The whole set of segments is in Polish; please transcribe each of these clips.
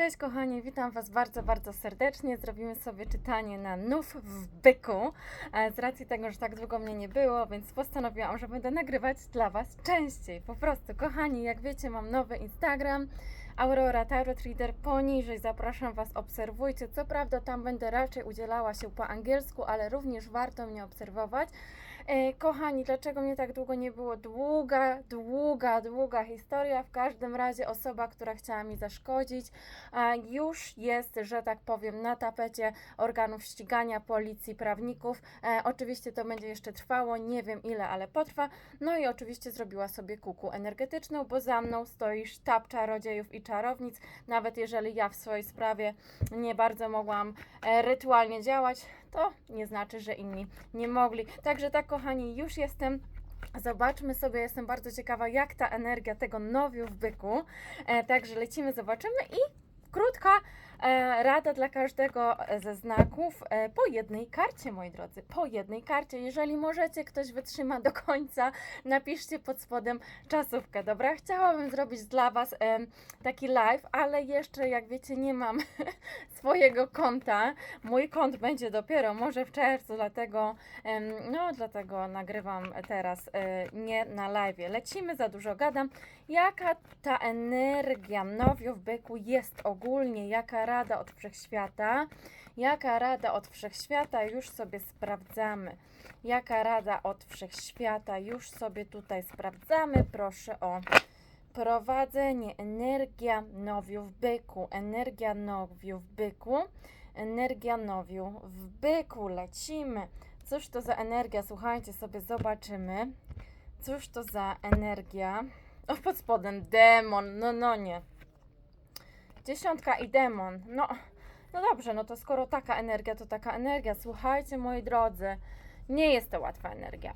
Cześć kochani, witam Was bardzo, bardzo serdecznie. Zrobimy sobie czytanie na nów w byku. E, Z racji tego, że tak długo mnie nie było, więc postanowiłam, że będę nagrywać dla Was częściej. Po prostu, kochani, jak wiecie, mam nowy Instagram. Aurora Tarot Reader poniżej zapraszam Was, obserwujcie. Co prawda tam będę raczej udzielała się po angielsku, ale również warto mnie obserwować. E, Kochani, dlaczego mnie tak długo nie było? Długa, długa, długa historia. W każdym razie osoba, która chciała mi zaszkodzić, już jest, że tak powiem, na tapecie organów ścigania, policji, prawników. E, oczywiście to będzie jeszcze trwało, nie wiem ile, ale potrwa. No i oczywiście zrobiła sobie kuku energetyczną, bo za mną stoi sztab czarodziejów i czarownic. Nawet jeżeli ja w swojej sprawie nie bardzo mogłam e, rytualnie działać, to nie znaczy, że inni nie mogli. Także tak, kochani, już jestem. Zobaczmy sobie, jestem bardzo ciekawa, jak ta energia tego nowiu w byku. E, także lecimy, zobaczymy i krótka rada dla każdego ze znaków e, po jednej karcie, moi drodzy. Po jednej karcie. Jeżeli możecie, ktoś wytrzyma do końca, napiszcie pod spodem czasówkę, dobra? Chciałabym zrobić dla Was taki live, ale jeszcze, jak wiecie, nie mam swojego konta. Mój kont będzie dopiero może w czerwcu, dlatego, no, dlatego nagrywam teraz e, nie na live. Lecimy, za dużo gadam. Jaka ta energia nowiu w byku jest ogólnie? Jaka rada od wszechświata? Jaka rada od wszechświata? Już sobie sprawdzamy. Jaka rada od wszechświata? Już sobie tutaj sprawdzamy. Proszę o prowadzenie. Energia nowiu w byku. Energia nowiu w byku. Energia nowiu w byku. Lecimy. Cóż to za energia? Słuchajcie sobie, zobaczymy. Cóż to za energia? O, pod spodem demon. No, no nie. Dziesiątka i demon. No, no dobrze, no to skoro taka energia, to taka energia. Słuchajcie, moi drodzy, nie jest to łatwa energia.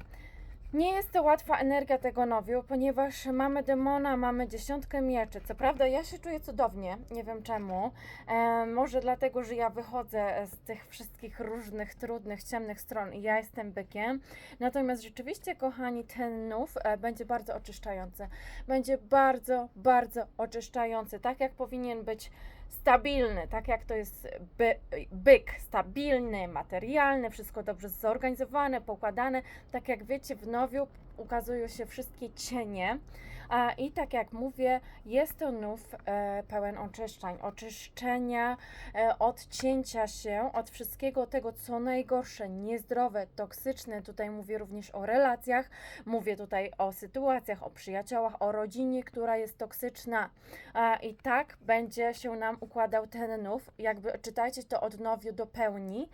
Nie jest to łatwa energia tego nowiu, ponieważ mamy demona, mamy dziesiątkę mieczy. Co prawda, ja się czuję cudownie, nie wiem czemu. E, może dlatego, że ja wychodzę z tych wszystkich różnych, trudnych, ciemnych stron i ja jestem bykiem. Natomiast rzeczywiście, kochani, ten nów e, będzie bardzo oczyszczający. Będzie bardzo, bardzo oczyszczający. Tak jak powinien być stabilny, tak jak to jest by, byk, stabilny, materialny, wszystko dobrze zorganizowane, pokładane. Tak jak wiecie, w nowiu ukazują się wszystkie cienie. A, I tak jak mówię, jest to nów e, pełen oczyszczań, oczyszczenia, e, odcięcia się od wszystkiego tego, co najgorsze, niezdrowe, toksyczne. Tutaj mówię również o relacjach, mówię tutaj o sytuacjach, o przyjaciołach, o rodzinie, która jest toksyczna. I tak będzie się nam układał ten nów. Jakby czytajcie to od nowiu do pełni.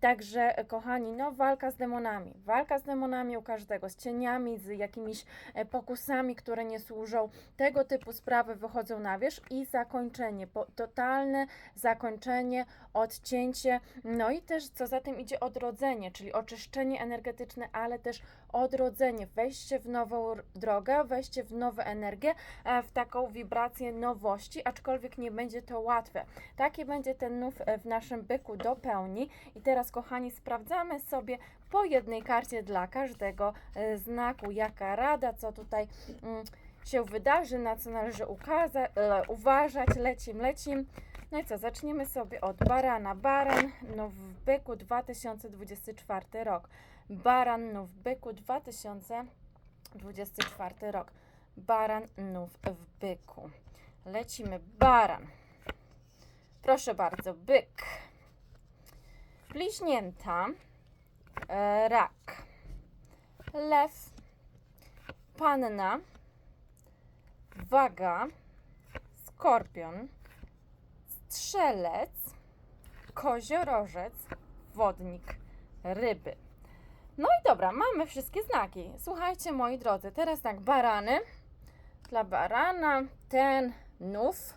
Także, kochani, no walka z demonami. Walka z demonami u każdego, z cieniami, z jakimiś e, pokusami, które nie służą. Tego typu sprawy wychodzą na wierzch i zakończenie, totalne zakończenie, odcięcie, no i też co za tym idzie odrodzenie, czyli oczyszczenie energetyczne, ale też odrodzenie, wejście w nową drogę, wejście w nową energię, e, w taką wibrację nowości, aczkolwiek nie będzie to łatwe. Taki będzie ten nów e, w naszym byku do pełni. I teraz, kochani, sprawdzamy sobie po jednej karcie dla każdego e, znaku, jaka rada, co tutaj mm, się wydarzy, na co należy ukaza- e, uważać. Lecim, lecim. No i co, zaczniemy sobie od barana. Baran, no w byku 2024 rok. Baran, no w byku 2024 rok. Baran, nów w byku. Lecimy. Baran. Proszę bardzo, byk. Bliźnięta. E, rak. Lew. Panna. Waga. Skorpion. Strzelec. Koziorożec. Wodnik. Ryby. No i dobra, mamy wszystkie znaki. Słuchajcie, moi drodzy, teraz tak, barany. Dla barana ten nów,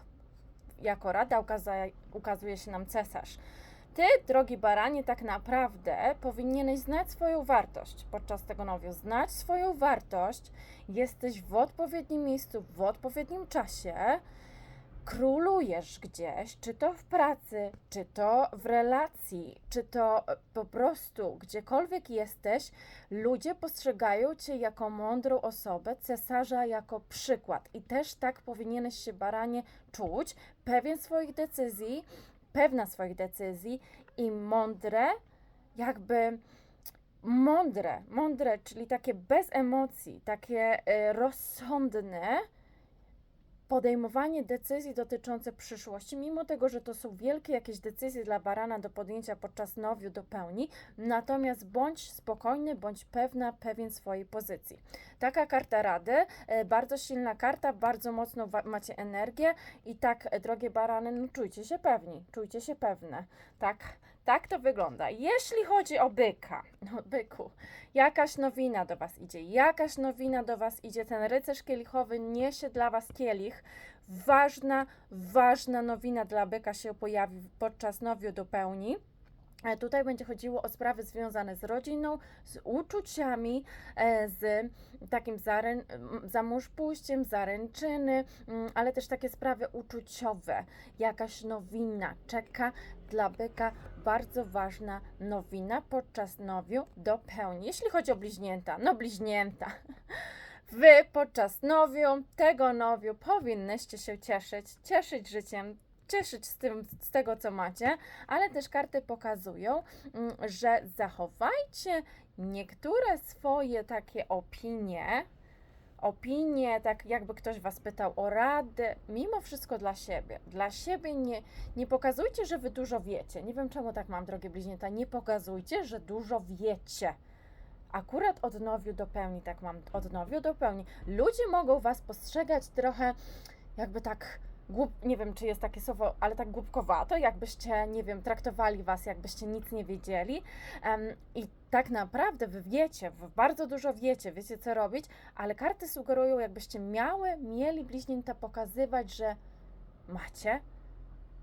jako rada ukazuje się nam cesarz. Ty, drogi baranie, tak naprawdę powinieneś znać swoją wartość podczas tego nowiu. Znać swoją wartość, jesteś w odpowiednim miejscu, w odpowiednim czasie. królujesz gdzieś, czy to w pracy, czy to w relacji, czy to e, po prostu gdziekolwiek jesteś, ludzie postrzegają cię jako mądrą osobę, cesarza jako przykład. I też tak powinieneś się, baranie, czuć, pewien swoich decyzji, pewna swoich decyzji i mądre, jakby mądre, mądre, czyli takie bez emocji, takie e, rozsądne podejmowanie decyzji dotyczące przyszłości, mimo tego, że to są wielkie jakieś decyzje dla barana do podjęcia podczas nowiu do pełni, natomiast bądź spokojny, bądź pewna, pewien swojej pozycji. Taka karta rady, e, bardzo silna karta, bardzo mocno macie energię i tak, e, drogie barany, no czujcie się pewni, czujcie się pewne. Tak, tak to wygląda. Jeśli chodzi o byka, no byku, jakaś nowina do Was idzie, jakaś nowina do Was idzie, ten rycerz kielichowy niesie dla Was kielich, ważna, ważna nowina dla byka się pojawi podczas nowiu do pełni. E, Tutaj będzie chodziło o sprawy związane z rodziną, z uczuciami, e, z takim zarę, zamąż pójściem, zaręczyny, mm, ale też takie sprawy uczuciowe. Jakaś nowina czeka dla byka bardzo ważna nowina podczas nowiu do pełni. Jeśli chodzi o bliźnięta, no bliźnięta. Wy podczas nowiu, tego nowiu powinnyście się cieszyć, cieszyć życiem, cieszyć z, tym, z tego, co macie, ale też karty pokazują, mm, że zachowajcie niektóre swoje takie opinie, opinie, tak jakby ktoś Was pytał o radę, mimo wszystko dla siebie. Dla siebie nie, nie pokazujcie, że Wy dużo wiecie. Nie wiem, czemu tak mam, drogie bliźnięta. Nie pokazujcie, że dużo wiecie. Akurat od nowiu do pełni, tak mam, od nowiu do pełni. Ludzie mogą Was postrzegać trochę jakby tak głup, nie wiem, czy jest takie słowo, ale tak głupkowato, jakbyście, nie wiem, traktowali Was, jakbyście nic nie wiedzieli. Em, I tak naprawdę Wy wiecie, Wy bardzo dużo wiecie, wiecie co robić, ale karty sugerują, jakbyście miały, mieli bliźnięta pokazywać, że macie,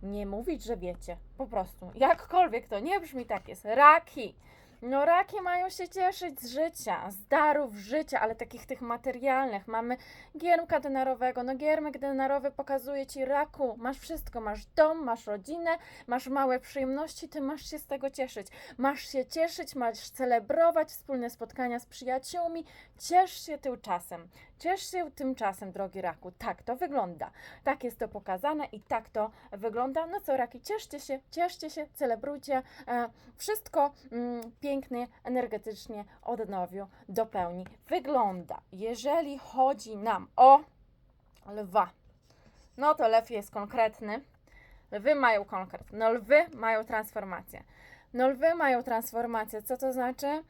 nie mówić, że wiecie. Po prostu. Jakkolwiek to nie brzmi, tak jest. Raki. No raki mają się cieszyć z życia, z darów życia, ale takich tych materialnych. Mamy giermka denarowego. No giermek denarowy pokazuje ci raku. Masz wszystko. Masz dom, masz rodzinę, masz małe przyjemności, ty masz się z tego cieszyć. Masz się cieszyć, masz celebrować wspólne spotkania z przyjaciółmi. Ciesz się tymczasem. Ciesz się tymczasem, drogi raku. Tak to wygląda. Tak jest to pokazane i tak to wygląda. No co, raki, cieszcie się, cieszcie się, celebrujcie. E, wszystko mm, pięknie, energetycznie od nowiu do pełni wygląda. Jeżeli chodzi nam o lwa, no to lew jest konkretny. Lwy mają konkret. No lwy mają transformację. No lwy mają transformację. Co to znaczy?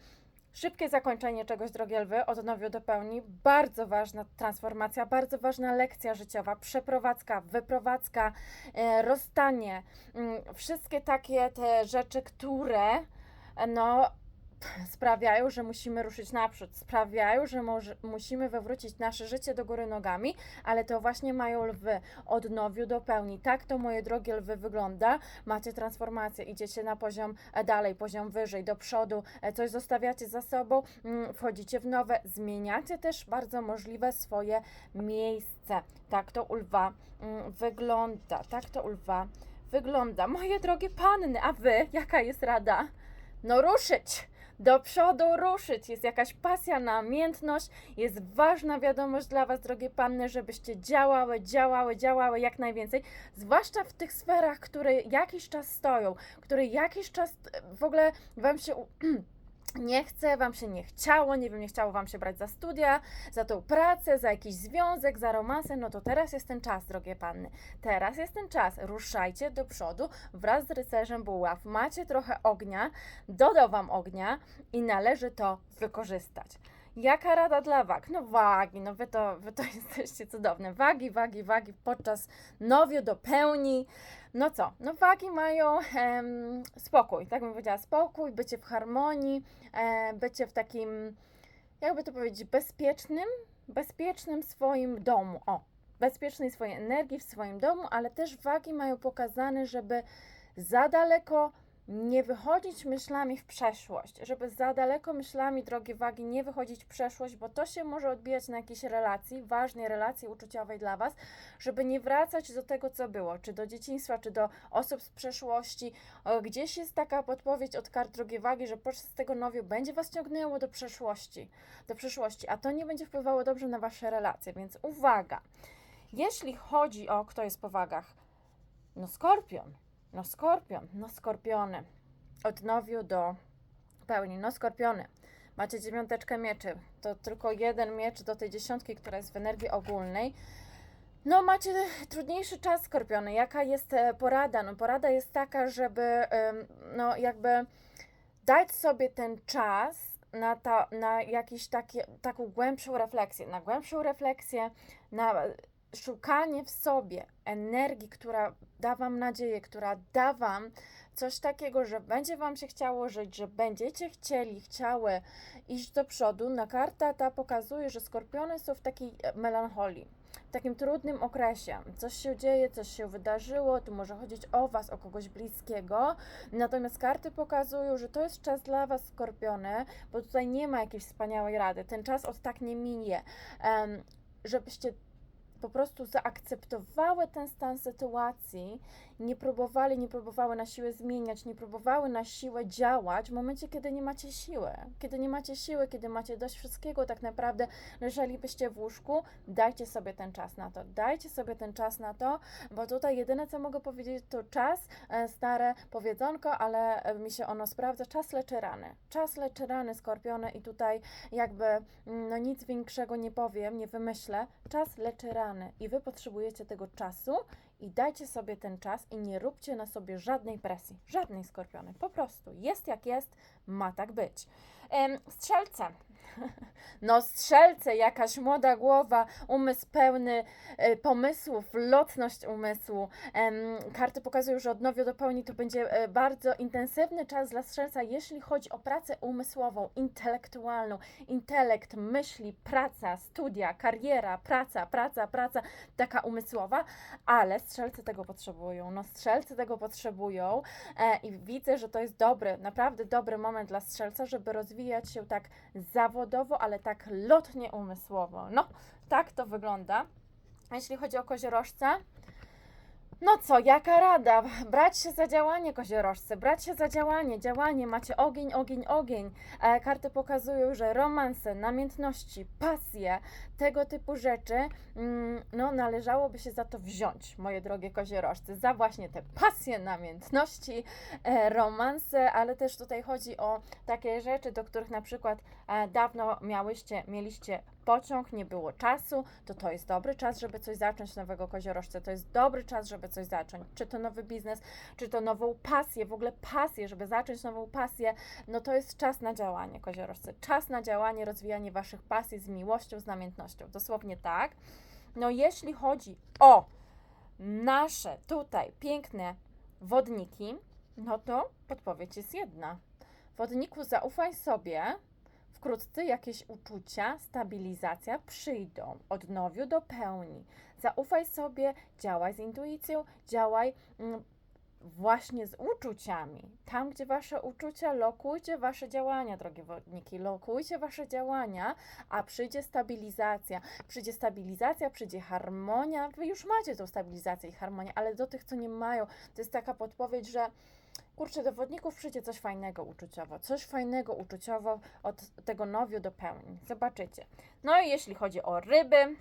Szybkie zakończenie czegoś, drogie lwy, od nowiu do pełni. Bardzo ważna transformacja, bardzo ważna lekcja życiowa, przeprowadzka, wyprowadzka, e, rozstanie. Mm, wszystkie takie te rzeczy, które no, sprawiają, że musimy ruszyć naprzód, sprawiają, że może, musimy wywrócić nasze życie do góry nogami, ale to właśnie mają lwy od nowiu do pełni. Tak to, moje drogie lwy, wygląda. Macie transformację, idziecie na poziom e, dalej, poziom wyżej, do przodu, e, coś zostawiacie za sobą, mm, wchodzicie w nowe, zmieniacie też bardzo możliwe swoje miejsce. Tak to u lwa mm, wygląda, tak to u lwa wygląda. Moje drogie panny, a wy, jaka jest rada? No ruszyć! do przodu ruszyć. Jest jakaś pasja, namiętność, jest ważna wiadomość dla Was, drogie panny, żebyście działały, działały, działały jak najwięcej, zwłaszcza w tych sferach, które jakiś czas stoją, które jakiś czas e, w ogóle Wam się. Nie chce, wam się nie chciało, nie wiem, nie chciało wam się brać za studia, za tą pracę, za jakiś związek, za romansę, no to teraz jest ten czas, drogie panny. Teraz jest ten czas. Ruszajcie do przodu wraz z rycerzem buław. Macie trochę ognia, dodał wam ognia i należy to wykorzystać. Jaka rada dla wag? No wagi, no wy to, wy to jesteście cudowne. Wagi, wagi, wagi podczas nowiu do pełni. No co? No wagi mają em, spokój, tak bym powiedziała, spokój, bycie w harmonii, e, bycie w takim, jakby to powiedzieć, bezpiecznym, bezpiecznym swoim domu. O, bezpiecznej swojej energii w swoim domu, ale też wagi mają pokazane, żeby za daleko nie wychodzić myślami w przeszłość, żeby za daleko myślami, drogie wagi, nie wychodzić w przeszłość, bo to się może odbijać na jakiejś relacji, ważnej relacji uczuciowej dla Was, żeby nie wracać do tego, co było, czy do dzieciństwa, czy do osób z przeszłości. Gdzieś jest taka podpowiedź od kart drogie wagi, że podczas tego nowiu będzie Was ciągnęło do przeszłości, do przyszłości, a to nie będzie wpływało dobrze na Wasze relacje, więc uwaga. Jeśli chodzi o, kto jest po wagach, no skorpion, no skorpion, no skorpiony. Od nowiu do pełni, no skorpiony. Macie dziewiąteczkę mieczy. To tylko jeden miecz do tej dziesiątki, która jest w energii ogólnej. No, macie trudniejszy czas, skorpiony. Jaka jest e, porada? No, porada jest taka, żeby, no, jakby dać sobie ten czas na, ta, na jakąś taką głębszą refleksję, na głębszą refleksję, na szukanie w sobie energii, która da Wam nadzieję, która da Wam coś takiego, że będzie Wam się chciało żyć, że będziecie chcieli, chciały iść do przodu. Na karta ta pokazuje, że skorpiony są w takiej e, melancholii, w takim trudnym okresie. Coś się dzieje, coś się wydarzyło, tu może chodzić o Was, o kogoś bliskiego. Natomiast karty pokazują, że to jest czas dla Was, skorpiony, bo tutaj nie ma jakiejś wspaniałej rady. Ten czas od tak nie minie. Em, żebyście po prostu zaakceptowały ten stan sytuacji, nie próbowali, nie próbowały na siłę zmieniać, nie próbowały na siłę działać w momencie, kiedy nie macie siły. Kiedy nie macie siły, kiedy macie dość wszystkiego, tak naprawdę leżelibyście w łóżku, dajcie sobie ten czas na to. Dajcie sobie ten czas na to, bo tutaj jedyne, co mogę powiedzieć, to czas, e, stare powiedzonko, ale e, mi się ono sprawdza, czas leczy rany. Czas leczy rany, skorpiony i tutaj jakby mm, no nic większego nie powiem, nie wymyślę. Czas leczy rany i wy potrzebujecie tego czasu i dajcie sobie ten czas i nie róbcie na sobie żadnej presji, żadnej skorpiony. Po prostu jest jak jest, ma tak być. Strzelce. No, strzelce, jakaś młoda głowa, umysł pełny e, pomysłów, lotność umysłu. Karty pokazują, że od nowiu do pełni to będzie e, bardzo intensywny czas dla strzelca, jeśli chodzi o pracę umysłową, intelektualną. Intelekt, myśli, praca, studia, kariera, praca, praca, praca, taka umysłowa, ale strzelcy tego potrzebują. No, strzelcy tego potrzebują e, i widzę, że to jest dobry, naprawdę dobry moment dla strzelca, żeby rozwijać się tak zawodowo, ale tak lotnie umysłowo. No, tak to wygląda. Jeśli chodzi o koziorożca, no co, jaka rada? Brać się za działanie, koziorożce, brać się za działanie, działanie, macie ogień, ogień, ogień. E, karty pokazują, że romanse, namiętności, pasje, tego typu rzeczy, mm, no należałoby się za to wziąć, moje drogie koziorożce, za właśnie te pasje, namiętności, e, romanse, ale też tutaj chodzi o takie rzeczy, do których na przykład e, dawno miałyście, mieliście pociąg, nie było czasu, to to jest dobry czas, żeby coś zacząć nowego koziorożce, to jest dobry czas, żeby coś zacząć, czy to nowy biznes, czy to nową pasję, w ogóle pasję, żeby zacząć nową pasję, no to jest czas na działanie koziorożce, czas na działanie, rozwijanie Waszych pasji z miłością, z namiętnością, dosłownie tak. No jeśli chodzi o nasze tutaj piękne wodniki, no to podpowiedź jest jedna. Wodniku, zaufaj sobie, Wkrótce jakieś uczucia, stabilizacja przyjdą, od nowiu do pełni. Zaufaj sobie, działaj z intuicją, działaj mm, właśnie z uczuciami. Tam, gdzie wasze uczucia, lokujcie wasze działania, drogie wodniki, lokujcie wasze działania, a przyjdzie stabilizacja. Przyjdzie stabilizacja, przyjdzie harmonia. Wy już macie tą stabilizację i harmonię, ale do tych, co nie mają, to jest taka podpowiedź, że kurczę, do wodników przyjdzie coś fajnego uczuciowo, coś fajnego uczuciowo od tego nowiu do pełni. Zobaczycie. No i jeśli chodzi o ryby,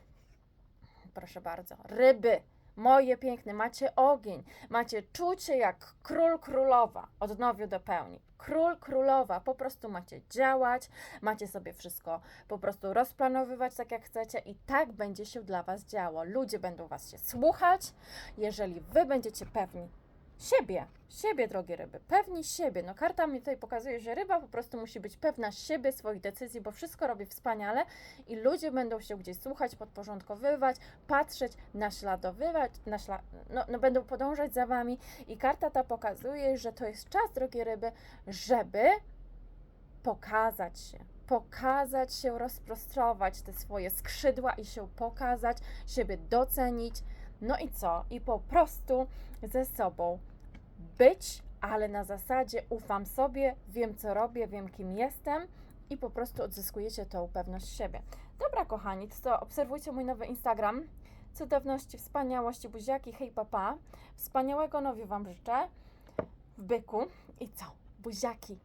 proszę bardzo, ryby. Moje piękne, macie ogień, macie czucie jak król, królowa, od nowiu do pełni. Król, królowa, po prostu macie działać, macie sobie wszystko po prostu rozplanowywać tak jak chcecie i tak będzie się dla Was działo. Ludzie będą Was się słuchać, jeżeli Wy będziecie pewni siebie, siebie, drogie ryby, pewni siebie. No karta mi tutaj pokazuje, że ryba po prostu musi być pewna siebie, swoich decyzji, bo wszystko robi wspaniale i ludzie będą się gdzieś słuchać, podporządkowywać, patrzeć, naśladowywać, naśla no, no będą podążać za Wami i karta ta pokazuje, że to jest czas, drogie ryby, żeby pokazać się, pokazać się, rozprostrować te swoje skrzydła i się pokazać, siebie docenić. No i co? I po prostu ze sobą być, ale na zasadzie ufam sobie, wiem co robię, wiem kim jestem i po prostu odzyskujecie tą pewność siebie. Dobra, kochani, to obserwujcie mój nowy Instagram. Cudowności, wspaniałości, buziaki, hej papa. Wspaniałego nowiu Wam życzę w byku. I co? Buziaki.